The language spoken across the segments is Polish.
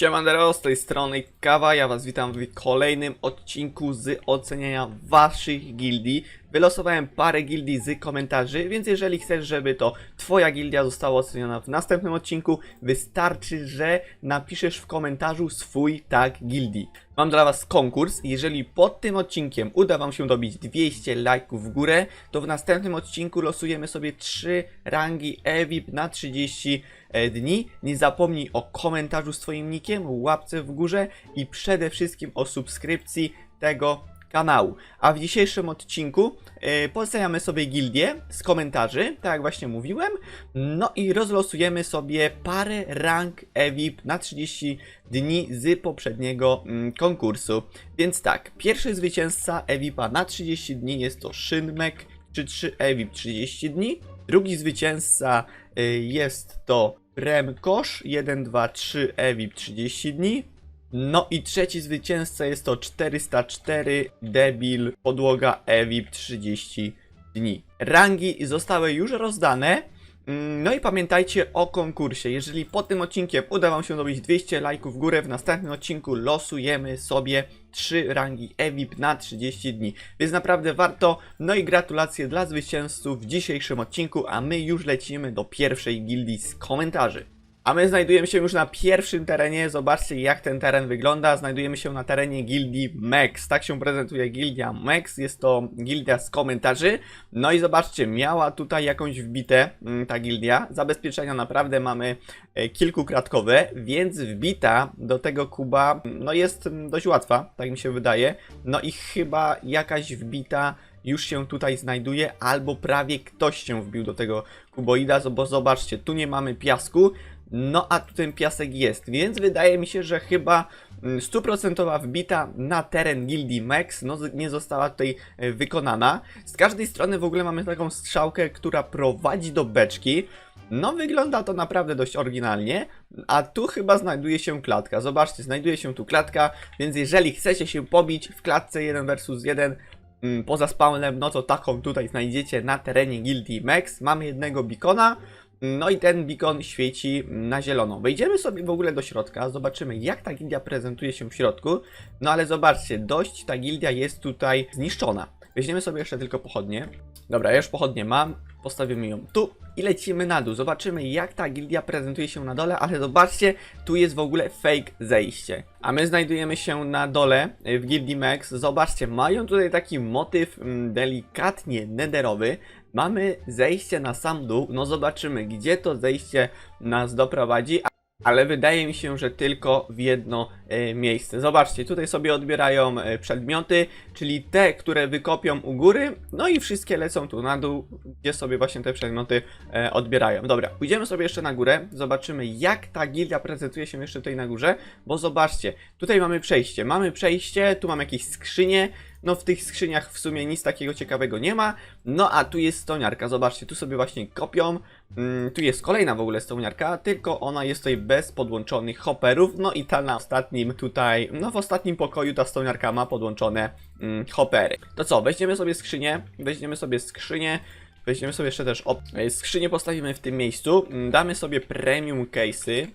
Siemandero, z tej strony Kawa, ja was witam w kolejnym odcinku z oceniania waszych gildii. Wylosowałem parę gildii z komentarzy, więc jeżeli chcesz, żeby to twoja gildia została oceniona w następnym odcinku, wystarczy, że napiszesz w komentarzu swój tag gildii. Mam dla was konkurs, jeżeli pod tym odcinkiem uda wam się dobić 200 lajków w górę, to w następnym odcinku losujemy sobie 3 rangi EVIP na 30 e, dni. Nie zapomnij o komentarzu z twoim nickiem, łapce w górze i przede wszystkim o subskrypcji tego kanału. A w dzisiejszym odcinku e, poznajemy sobie gildię z komentarzy, tak jak właśnie mówiłem. No i rozlosujemy sobie parę rank EVIP na 30 dni z poprzedniego mm, konkursu. Więc tak, pierwszy zwycięzca EVIPa na 30 dni jest to Szynmek 3-3 EVIP 30 dni. Drugi zwycięzca y, jest to Premkosz 1-2-3 EVIP 30 dni. No i trzeci zwycięzca jest to 404 Debil Podłoga EVIP 30 dni. Rangi zostały już rozdane. Mm, No i pamiętajcie o konkursie. Jeżeli po tym odcinkiem uda Wam się dobić 200 lajków w górę, w następnym odcinku losujemy sobie 3 rangi EVIP na 30 dni. Więc naprawdę warto. No i gratulacje dla zwycięzców w dzisiejszym odcinku, a my już lecimy do pierwszej gildii z komentarzy. A my znajdujemy się już na pierwszym terenie. Zobaczcie, jak ten teren wygląda. Znajdujemy się na terenie gildii Mex. Tak się prezentuje gildia Mex. Jest to gildia z komentarzy. No i zobaczcie, miała tutaj jakąś wbite mm, ta gildia. Zabezpieczenia naprawdę mamy e, kilkukratkowe, więc wbita do tego kuba no jest mm, dość łatwa, tak mi się wydaje. No i chyba jakaś wbita już się tutaj znajduje, albo prawie ktoś się wbił do tego kuboida, bo zobaczcie, tu nie mamy piasku, no a tu ten piasek jest, więc wydaje mi się, że chyba mm, stuprocentowa wbita na teren gildii Mex no, nie została tutaj e, wykonana. Z każdej strony w ogóle mamy taką strzałkę, która prowadzi do beczki. No wygląda to naprawdę dość oryginalnie, a tu chyba znajduje się klatka. Zobaczcie, znajduje się tu klatka, więc jeżeli chcecie się pobić w klatce 1 versus 1 mm, poza spawnem, no to taką tutaj znajdziecie na terenie gildii Mex. Mamy jednego beacona, no i ten beacon świeci na zielono. Wejdziemy sobie w ogóle do środka, zobaczymy jak ta gildia prezentuje się w środku. No ale zobaczcie, dość ta gildia jest tutaj zniszczona. Weźmiemy sobie jeszcze tylko pochodnie. Dobra, już pochodnie mam, postawimy ją tu i lecimy na dół. Zobaczymy jak ta gildia prezentuje się na dole, ale zobaczcie, tu jest w ogóle fake zejście. A my znajdujemy się na dole y, w gildii Mex. Zobaczcie, mają tutaj taki motyw mm, delikatnie nederowy. Mamy zejście na sam dół, no zobaczymy gdzie to zejście nas doprowadzi. Ale wydaje mi się, że tylko w jedno e, miejsce. Zobaczcie, tutaj sobie odbierają e, przedmioty, czyli te, które wykopią u góry, no i wszystkie lecą tu na dół, gdzie sobie właśnie te przedmioty e, odbierają. Dobra, pójdziemy sobie jeszcze na górę, zobaczymy jak ta gildia prezentuje się jeszcze tutaj na górze, bo zobaczcie, tutaj mamy przejście, mamy przejście, tu mam jakieś skrzynie, no w tych skrzyniach w sumie nic takiego ciekawego nie ma, no a tu jest stoniarka, zobaczcie, tu sobie właśnie kopią, Mm, tu jest kolejna w ogóle stołniarka, tylko ona jest tutaj bez podłączonych hopperów, no i ta na ostatnim tutaj, no w ostatnim pokoju ta stołniarka ma podłączone mm. To co, weźmiemy sobie skrzynię, weźmiemy sobie skrzynię, weźmiemy sobie jeszcze też op- e, skrzynię postawimy w tym miejscu, mm, damy sobie premium case'y,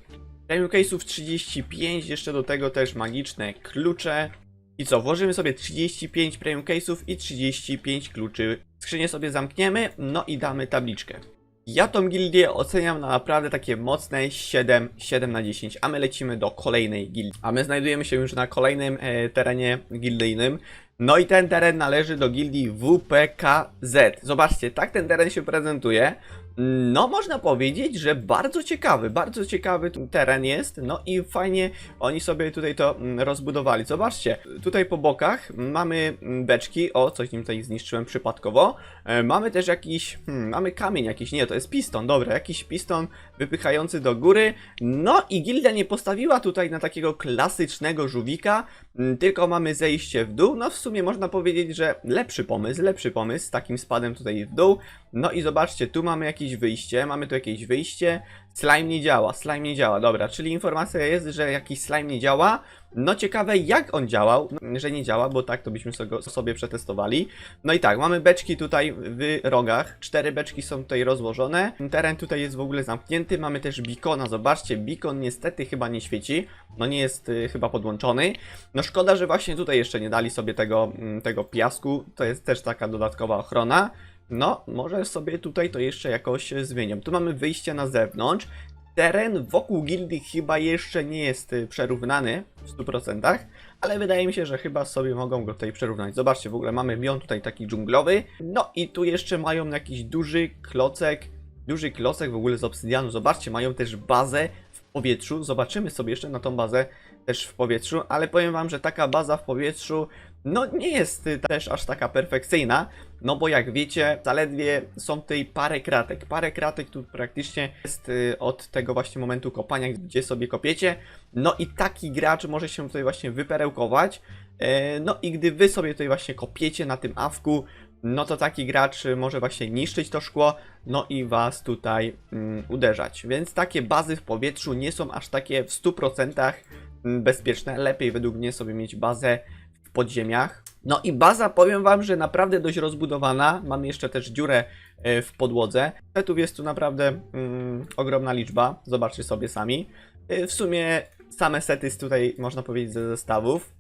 premium case'ów 35, jeszcze do tego też magiczne klucze, i co, włożymy sobie 35 premium case'ów i 35 kluczy. Skrzynię sobie zamkniemy, no i damy tabliczkę. Ja tą gildię oceniam na naprawdę takie mocne 7, 7 na 10, a my lecimy do kolejnej gildii. A my znajdujemy się już na kolejnym e, terenie gildyjnym. No i ten teren należy do gildii WPKZ. Zobaczcie, tak ten teren się prezentuje. No, można powiedzieć, że bardzo ciekawy, bardzo ciekawy teren jest. No i fajnie oni sobie tutaj to mm, rozbudowali. Zobaczcie, tutaj po bokach mamy mm, beczki. O, coś nim tutaj zniszczyłem przypadkowo. E, mamy też jakiś, hmm, mamy kamień jakiś, nie, to jest piston, dobra, jakiś piston wypychający do góry. No i gildia nie postawiła tutaj na takiego klasycznego żółwika, mm, tylko mamy zejście w dół. No w sumie można powiedzieć, że lepszy pomysł, lepszy pomysł z takim spadem tutaj w dół. No i zobaczcie, tu mamy jakieś wyjście, mamy tu jakieś wyjście. Slime nie działa, slime nie działa, dobra, czyli informacja jest, że jakiś slime nie działa. No ciekawe jak on działał, no, że nie działa, bo tak to byśmy sobie, przetestowali. No i tak, mamy beczki tutaj w rogach, cztery beczki są tutaj rozłożone. Teren tutaj jest w ogóle zamknięty, mamy też beacona, zobaczcie, beacon niestety chyba nie świeci, no nie jest y, chyba podłączony. No szkoda, że właśnie tutaj jeszcze nie dali sobie tego, mm, tego piasku, to jest też taka dodatkowa ochrona. No, może sobie tutaj to jeszcze jakoś zmienią. Tu mamy wyjście na zewnątrz. Teren wokół gildii chyba jeszcze nie jest y, przerównany w 100%, ale wydaje mi się, że chyba sobie mogą go tutaj przerównać. Zobaczcie, w ogóle mamy biom tutaj taki dżunglowy. No i tu jeszcze mają jakiś duży klocek, duży klocek w ogóle z obsydianu. Zobaczcie, mają też bazę w powietrzu. Zobaczymy sobie jeszcze na tą bazę też w powietrzu, ale powiem wam, że taka baza w powietrzu no nie jest y, też aż taka perfekcyjna, no bo jak wiecie, zaledwie są tutaj parę kratek. Parę kratek tu praktycznie jest y, od tego właśnie momentu kopania, gdzie sobie kopiecie. No i taki gracz może się tutaj właśnie wyperełkować. E, No i gdy wy sobie tutaj właśnie kopiecie na tym awku, no to taki gracz y, może właśnie niszczyć to szkło, no i was tutaj mm, uderzać. Więc takie bazy w powietrzu nie są aż takie w 100% mm, bezpieczne. Lepiej według mnie sobie mieć bazę podziemiach. No i baza, powiem wam, że naprawdę dość rozbudowana. Mamy jeszcze też dziurę e, w podłodze. Setów jest tu naprawdę mm, ogromna liczba. Zobaczcie sobie sami. E, W sumie same sety z tutaj można powiedzieć ze zestawów.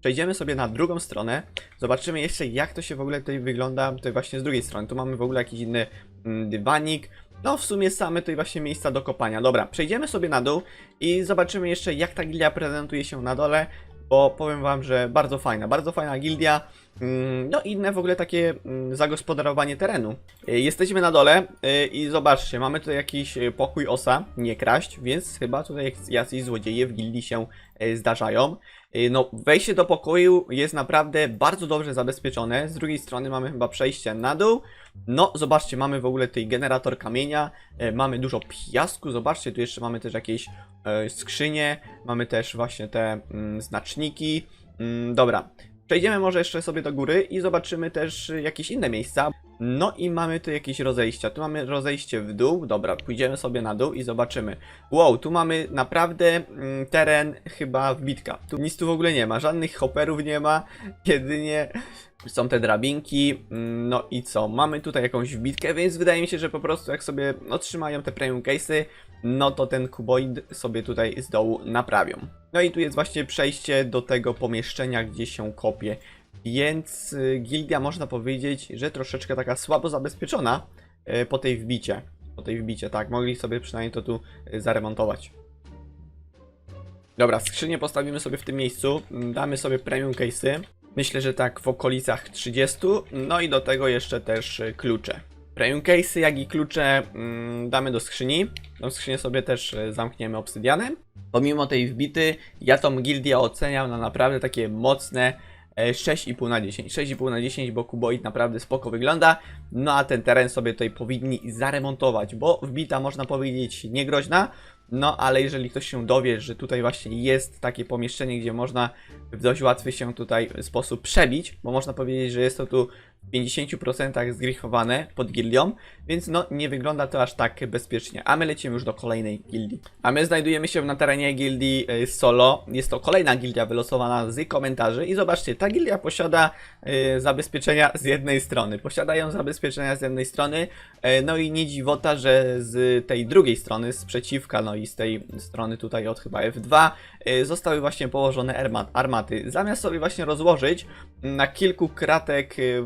Przejdziemy sobie na drugą stronę. Zobaczymy jeszcze jak to się w ogóle tutaj wygląda tutaj właśnie z drugiej strony. Tu mamy w ogóle jakiś inny mm, dywanik. No w sumie same tutaj właśnie miejsca do kopania. Dobra, przejdziemy sobie na dół i zobaczymy jeszcze jak ta gildia prezentuje się na dole. Bo powiem wam, że bardzo fajna, bardzo fajna gildia. Mm, No i inne w ogóle takie mm, zagospodarowanie terenu. Y, Jesteśmy na dole y, i zobaczcie, mamy tutaj jakiś y, pokój osa, nie kraść, więc chyba tutaj jacyś złodzieje w gildii się zdarzają. Y, No, wejście do pokoju jest naprawdę bardzo dobrze zabezpieczone. Z drugiej strony mamy chyba przejście na dół. No, zobaczcie, mamy w ogóle tutaj generator kamienia, y, mamy dużo piasku, zobaczcie, tu jeszcze mamy też jakieś y, skrzynie, mamy też właśnie te mm, znaczniki. Mm, Dobra, Przejdziemy może jeszcze sobie do góry i zobaczymy też jakieś inne miejsca. No i mamy tu jakieś rozejścia. Tu mamy rozejście w dół. Dobra, pójdziemy sobie na dół i zobaczymy. Wow, tu mamy naprawdę mm, teren chyba wbitka. Tu nic tu w ogóle nie ma, żadnych hopperów nie ma, jedynie są te drabinki. mm, No i co? Mamy tutaj jakąś wbitkę, więc wydaje mi się, że po prostu jak sobie otrzymają te premium case'y, no to ten kuboid sobie tutaj z dołu naprawią. No i tu jest właśnie przejście do tego pomieszczenia, gdzie się kopie. Więc y, gildia można powiedzieć, że troszeczkę taka słabo zabezpieczona y, po tej wbicie. Po tej wbicie, tak. Mogli sobie przynajmniej to tu y, zaremontować. Dobra, skrzynię postawimy sobie w tym miejscu. mm, Damy sobie premium case'y. Myślę, że tak w okolicach 30. No i do tego jeszcze też klucze. Premium case'y, jak i klucze mm, damy do skrzyni. Tą skrzynię sobie też zamkniemy obsydianem. Pomimo tej wbity, ja tą gildię oceniam na naprawdę takie mocne 6,5 na 10. 6,5 na 10, bo kuboid naprawdę spoko wygląda. No a ten teren sobie tutaj powinni zaremontować, bo wbita można powiedzieć niegroźna. No ale jeżeli ktoś się dowie, że tutaj właśnie jest takie pomieszczenie, gdzie można w dość łatwy się tutaj sposób przebić, bo można powiedzieć, że jest to tu 50% zgrifowane pod gildią, więc no nie wygląda to aż tak bezpiecznie. A my lecimy już do kolejnej gildii. A my znajdujemy się na terenie gildii y, Solo. Jest to kolejna gildia wylosowana z komentarzy i zobaczcie, ta gildia posiada y, zabezpieczenia z jednej strony. Posiadają zabezpieczenia z jednej strony, y, no i nie dziwota, że z tej drugiej strony, z przeciwka, no i z tej strony tutaj od chyba F2 y, zostały właśnie położone arma- armaty. Zamiast sobie właśnie rozłożyć na kilku kratek y,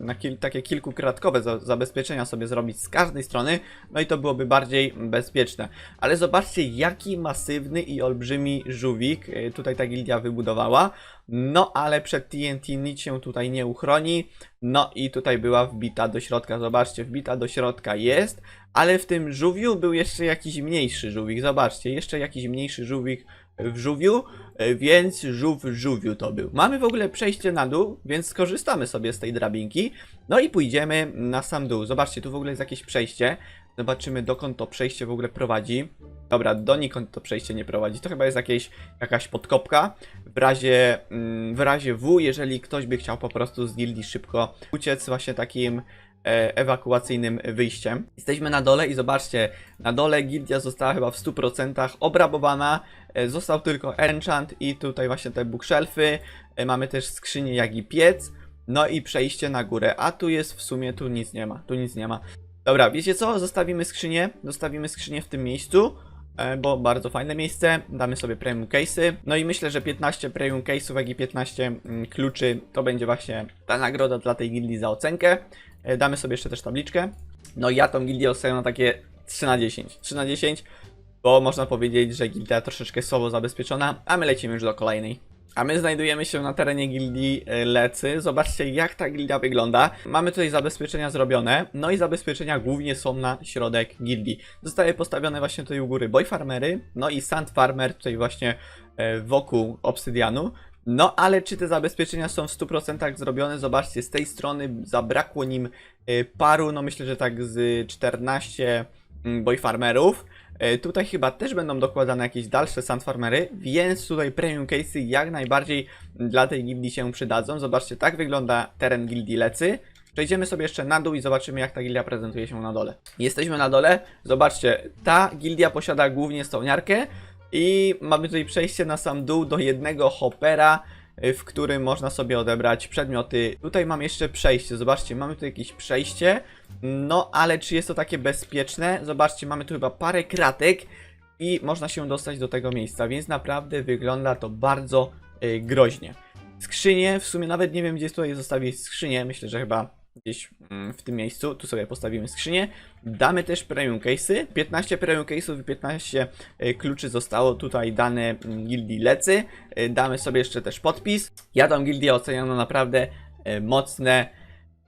na kil takie kilkukratkowe za zabezpieczenia sobie zrobić z każdej strony, no i to byłoby bardziej bezpieczne. Ale zobaczcie, jaki masywny i olbrzymi żółwik y, tutaj ta gildia wybudowała. No, ale przed TNT nic się tutaj nie uchroni. No i tutaj była wbita do środka. Zobaczcie, wbita do środka jest, ale w tym żółwiu był jeszcze jakiś mniejszy żółwik. Zobaczcie, jeszcze jakiś mniejszy żółwik w żółwiu, e, więc żółw żółwiu to był. Mamy w ogóle przejście na dół, więc skorzystamy sobie z tej drabinki. No i pójdziemy na sam dół. Zobaczcie, tu w ogóle jest jakieś przejście. Zobaczymy dokąd to przejście w ogóle prowadzi. Dobra, donikąd to przejście nie prowadzi. To chyba jest jakieś, jakaś podkopka. W razie, mm, w razie W, jeżeli ktoś by chciał po prostu z gildii szybko uciec właśnie takim ewakuacyjnym wyjściem. Jesteśmy na dole i zobaczcie, na dole gildia została chyba w 100% obrabowana. E, Został tylko enchant i tutaj właśnie te bookshelfy. E, Mamy też skrzynię jak i piec. No i przejście na górę, a tu jest w sumie, tu nic nie ma, tu nic nie ma. Dobra, wiecie co? Zostawimy skrzynię, zostawimy skrzynię w tym miejscu, e, bo bardzo fajne miejsce. Damy sobie premium case'y. No i myślę, że 15 premium case'ów, jak i 15 mm, kluczy to będzie właśnie ta nagroda dla tej gildii za ocenkę. E, Damy sobie jeszcze też tabliczkę. No i ja tą gildię oceniam na takie 3 na 10. 3 na 10, bo można powiedzieć, że gildia troszeczkę słabo zabezpieczona, a my lecimy już do kolejnej. A my znajdujemy się na terenie gildii e, Lecy. Zobaczcie jak ta gildia wygląda. Mamy tutaj zabezpieczenia zrobione, no i zabezpieczenia głównie są na środek gildii. Zostały postawione właśnie tutaj u góry boy farmery, no i sand farmer tutaj właśnie e, wokół obsydianu. No ale czy te zabezpieczenia są w 100% zrobione? Zobaczcie, z tej strony zabrakło nim e, paru, no myślę, że tak z 14 mm, boy farmerów. E, Tutaj chyba też będą dokładane jakieś dalsze sand farmery, więc tutaj premium case'y jak najbardziej dla tej gildii się przydadzą. Zobaczcie, tak wygląda teren gildii Lecy. Przejdziemy sobie jeszcze na dół i zobaczymy jak ta gildia prezentuje się na dole. Jesteśmy na dole, zobaczcie, ta gildia posiada głównie stołniarkę i mamy tutaj przejście na sam dół do jednego hoppera, y, w którym można sobie odebrać przedmioty. Tutaj mam jeszcze przejście, zobaczcie, mamy tu jakieś przejście, no ale czy jest to takie bezpieczne? Zobaczcie, mamy tu chyba parę kratek i można się dostać do tego miejsca, więc naprawdę wygląda to bardzo y, groźnie. Skrzynie, w sumie nawet nie wiem gdzie tutaj zostawić skrzynię, myślę, że chyba gdzieś mm, w tym miejscu, tu sobie postawimy skrzynię. Damy też premium case'y, 15 premium case'ów i 15 y, kluczy zostało tutaj dane mm, gildii Lecy. Y, Damy sobie jeszcze też podpis. Ja tą gildię oceniam na naprawdę y, mocne,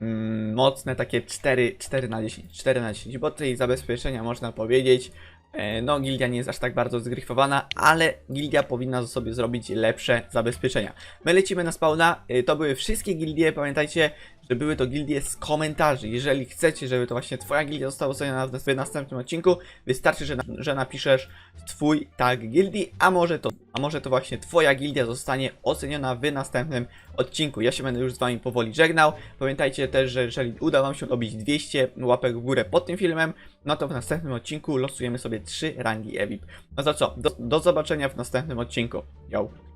mm, mocne takie 4, 4 na 10, 4 na 10, bo tutaj zabezpieczenia można powiedzieć, e, no gildia nie jest aż tak bardzo zgryfowana, ale gildia powinna sobie zrobić lepsze zabezpieczenia. My lecimy na spawna, to były wszystkie gildie, pamiętajcie, że były to gildie z komentarzy. Jeżeli chcecie, żeby to właśnie twoja gildia została oceniona w następnym odcinku, wystarczy, że, na, że napiszesz twój tag gildii, a może to, a może to właśnie twoja gildia zostanie oceniona w następnym odcinku. Ja się będę już z wami powoli żegnał. Pamiętajcie też, że jeżeli uda wam się dobić 200 łapek w górę pod tym filmem, no to w następnym odcinku losujemy sobie 3 rangi EVIP. No to co, do, do zobaczenia w następnym odcinku. Yo!